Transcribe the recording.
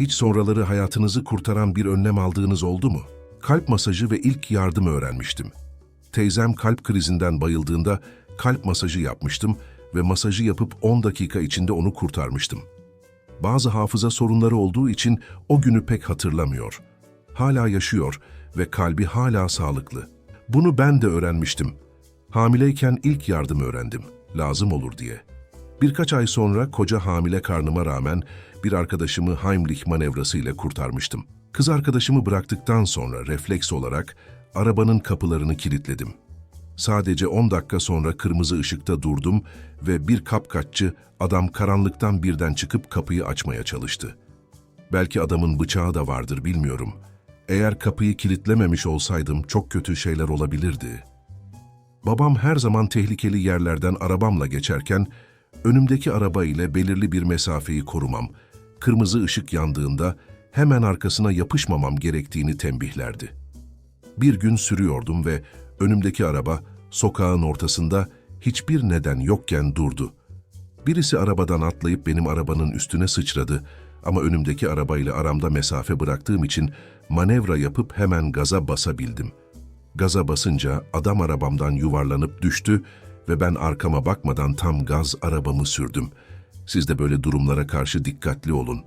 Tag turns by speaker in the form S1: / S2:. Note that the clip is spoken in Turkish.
S1: Hiç sonraları hayatınızı kurtaran bir önlem aldığınız oldu mu? Kalp masajı ve ilk yardım öğrenmiştim. Teyzem kalp krizinden bayıldığında kalp masajı yapmıştım ve masajı yapıp 10 dakika içinde onu kurtarmıştım. Bazı hafıza sorunları olduğu için o günü pek hatırlamıyor. Hala yaşıyor ve kalbi hala sağlıklı. Bunu ben de öğrenmiştim. Hamileyken ilk yardım öğrendim, lazım olur diye. Birkaç ay sonra koca hamile karnıma rağmen bir arkadaşımı Heimlich manevrası ile kurtarmıştım. Kız arkadaşımı bıraktıktan sonra refleks olarak arabanın kapılarını kilitledim. Sadece 10 dakika sonra kırmızı ışıkta durdum ve bir kapkaççı adam karanlıktan birden çıkıp kapıyı açmaya çalıştı. Belki adamın bıçağı da vardır bilmiyorum. Eğer kapıyı kilitlememiş olsaydım çok kötü şeyler olabilirdi. Babam her zaman tehlikeli yerlerden arabamla geçerken önümdeki araba ile belirli bir mesafeyi korumam, kırmızı ışık yandığında hemen arkasına yapışmamam gerektiğini tembihlerdi. Bir gün sürüyordum ve önümdeki araba sokağın ortasında hiçbir neden yokken durdu. Birisi arabadan atlayıp benim arabanın üstüne sıçradı ama önümdeki arabayla aramda mesafe bıraktığım için manevra yapıp hemen gaza basabildim. Gaza basınca adam arabamdan yuvarlanıp düştü ve ben arkama bakmadan tam gaz arabamı sürdüm. Siz de böyle durumlara karşı dikkatli olun.